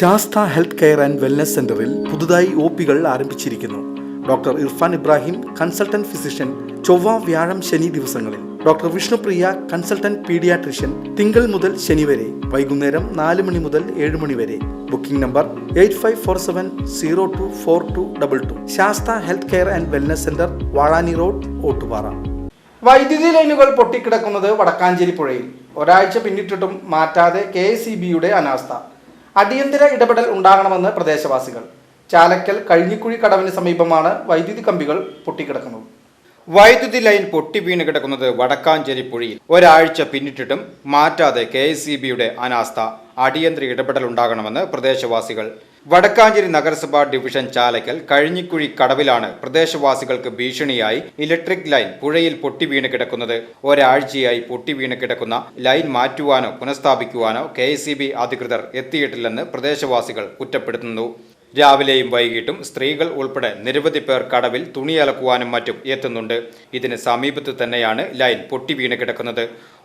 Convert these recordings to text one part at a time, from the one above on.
Sastha health care and wellness സെന്ററിൽ പുതുതായി O പികൾ ആരംഭിച്ചിരിക്കുന്നു. Doctor Irfan Ibrahim consultant physician ചൊവ്വ വ്യാഴം ശനി ദിവസങ്ങളിൽ. ഡോക്ടർ വിഷ്ണുപ്രിയ കൺസൾട്ടന്റ് പീഡിയാട്രിഷ്യൻ തിങ്കൾ മുതൽ ശനി വരെ വൈകുന്നേരം നാല് മണി മുതൽ ഏഴ് മണി വരെ. Booking number eight five four seven zero two four two double two. Sastha health care and wellness centre Vazhani road Ottupara. വൈദ്യുതി ലൈനുകൾ പൊട്ടിക്കിടക്കുന്നത് വടക്കാഞ്ചേരി പുഴയിൽ. ഒരാഴ്ച പിന്നിട്ടിട്ടും മാറ്റാതെ കെ എസ് ബിയുടെ അനാസ്ഥ. അടിയന്തര ഇടപെടൽ ഉണ്ടാകണമെന്ന് പ്രദേശവാസികൾ. ചാലക്കൽ കഴിഞ്ഞിക്കുഴി കടവിന് സമീപമാണ് വൈദ്യുതി കമ്പികൾ പൊട്ടിക്കിടക്കുന്നത്. വൈദ്യുതി ലൈൻ പൊട്ടി വീണ് കിടക്കുന്നത് വടക്കാഞ്ചേരി പുഴയിൽ. ഒരാഴ്ച പിന്നിട്ടിട്ടും മാറ്റാതെ കെ എസ് സി ബിയുടെ അനാസ്ഥ. അടിയന്തര ഇടപെടൽ ഉണ്ടാകണമെന്ന് പ്രദേശവാസികൾ വടക്കാഞ്ചേരി നഗരസഭാ ഡിവിഷൻ ചാലക്കൽ കഴിഞ്ഞിക്കുഴി കടവിലാണ് പ്രദേശവാസികൾക്ക് ഭീഷണിയായി ഇലക്ട്രിക് ലൈൻ പുഴയിൽ പൊട്ടി വീണ് കിടക്കുന്നത്. ഒരാഴ്ചയായി പൊട്ടി വീണ് കിടക്കുന്ന ലൈൻ മാറ്റുവാനോ പുനഃസ്ഥാപിക്കുവാനോ കെ അധികൃതർ എത്തിയിട്ടില്ലെന്ന് പ്രദേശവാസികൾ കുറ്റപ്പെടുത്തുന്നു. രാവിലെയും വൈകിട്ടും സ്ത്രീകൾ ഉൾപ്പെടെ നിരവധി പേർ കടവിൽ തുണി അലക്കുവാനും മറ്റും എത്തുന്നുണ്ട്. ഇതിന് സമീപത്ത് തന്നെയാണ് ലൈൻ പൊട്ടി വീണ് കിടക്കുന്നത്.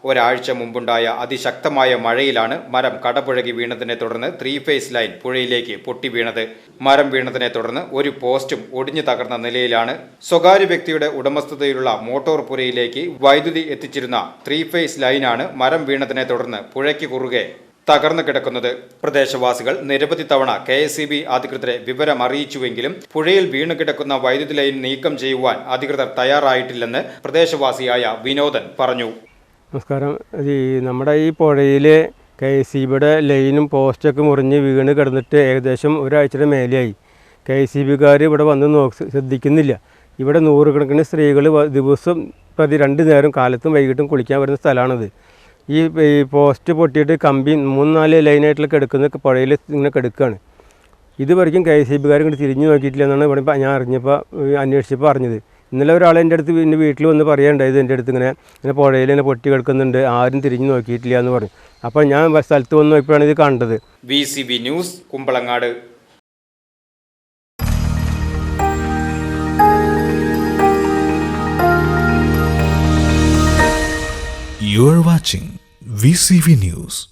ഒരാഴ്ച മുമ്പുണ്ടായ അതിശക്തമായ മഴയിലാണ് മരം കടപുഴകി വീണതിനെ തുടർന്ന് ത്രീ ഫേസ് ലൈൻ പുഴയിലേക്ക് പൊട്ടി വീണത്. മരം വീണതിനെ തുടർന്ന് ഒരു പോസ്റ്റും ഒടിഞ്ഞു തകർന്ന നിലയിലാണ് സ്വകാര്യ വ്യക്തിയുടെ ഉടമസ്ഥതയിലുള്ള മോട്ടോർ പുരയിലേക്ക് വൈദ്യുതി എത്തിച്ചിരുന്ന ത്രീ ഫേസ് ലൈനാണ് മരം വീണതിനെ തുടർന്ന് പുഴയ്ക്ക് കുറുകെ തകർന്നു കിടക്കുന്നത്. പ്രദേശവാസികൾ നിരവധി തവണ കെ എസ് ബി അധികൃതരെ വിവരം അറിയിച്ചുവെങ്കിലും പുഴയിൽ വീണു കിടക്കുന്ന വൈദ്യുതി ലൈൻ നീക്കം ചെയ്യുവാൻ അധികൃതർ തയ്യാറായിട്ടില്ലെന്ന് പ്രദേശവാസിയായ വിനോദൻ പറഞ്ഞു. നമസ്കാരം. ഈ നമ്മുടെ ഈ പുഴയിൽ കെ എസ് സി ബിയുടെ ലൈനും പോസ്റ്റൊക്കെ മുറിഞ്ഞ് വീണ് കിടന്നിട്ട് ഏകദേശം ഒരാഴ്ചയുടെ മേലെയായി. കെ എസ് സി ബിക്കാർ ഇവിടെ വന്ന് നോക്ക് ശ്രദ്ധിക്കുന്നില്ല. ഇവിടെ നൂറുകണക്കിന് സ്ത്രീകൾ ദിവസം പ്രതി രണ്ട് നേരം കാലത്തും വൈകിട്ടും കുളിക്കാൻ വരുന്ന സ്ഥലമാണിത്. ഈ പോസ്റ്റ് പൊട്ടിയിട്ട് കമ്പി മൂന്ന് നാല് ലൈനായിട്ടുള്ള കിടക്കുന്ന പുഴയിൽ ഇങ്ങനെ കിടക്കുകയാണ് ഇതുവരെയ്ക്കും കെ എസ് ഐ ബിക്കാർ ഇങ്ങോട്ട് തിരിഞ്ഞു നോക്കിയിട്ടില്ല എന്നാണ് ഇവിടെ ഞാൻ അറിഞ്ഞപ്പോൾ അന്വേഷിച്ചപ്പോൾ അറിഞ്ഞത് ഇന്നലെ ഒരാൾ എന്റെ അടുത്ത് പിന്നെ വീട്ടിൽ വന്ന് പറയണ്ടായത് എന്റെ അടുത്ത് ഇങ്ങനെ ഇങ്ങനെ പുഴയിൽ ഇങ്ങനെ പൊട്ടി കിടക്കുന്നുണ്ട് ആരും തിരിഞ്ഞു നോക്കിയിട്ടില്ല എന്ന് പറഞ്ഞു. അപ്പോൾ ഞാൻ സ്ഥലത്ത് വന്ന് നോക്കിയപ്പോഴാണ് ഇത് കണ്ടത്. V C B news Kumbalangad. You are watching VCV News.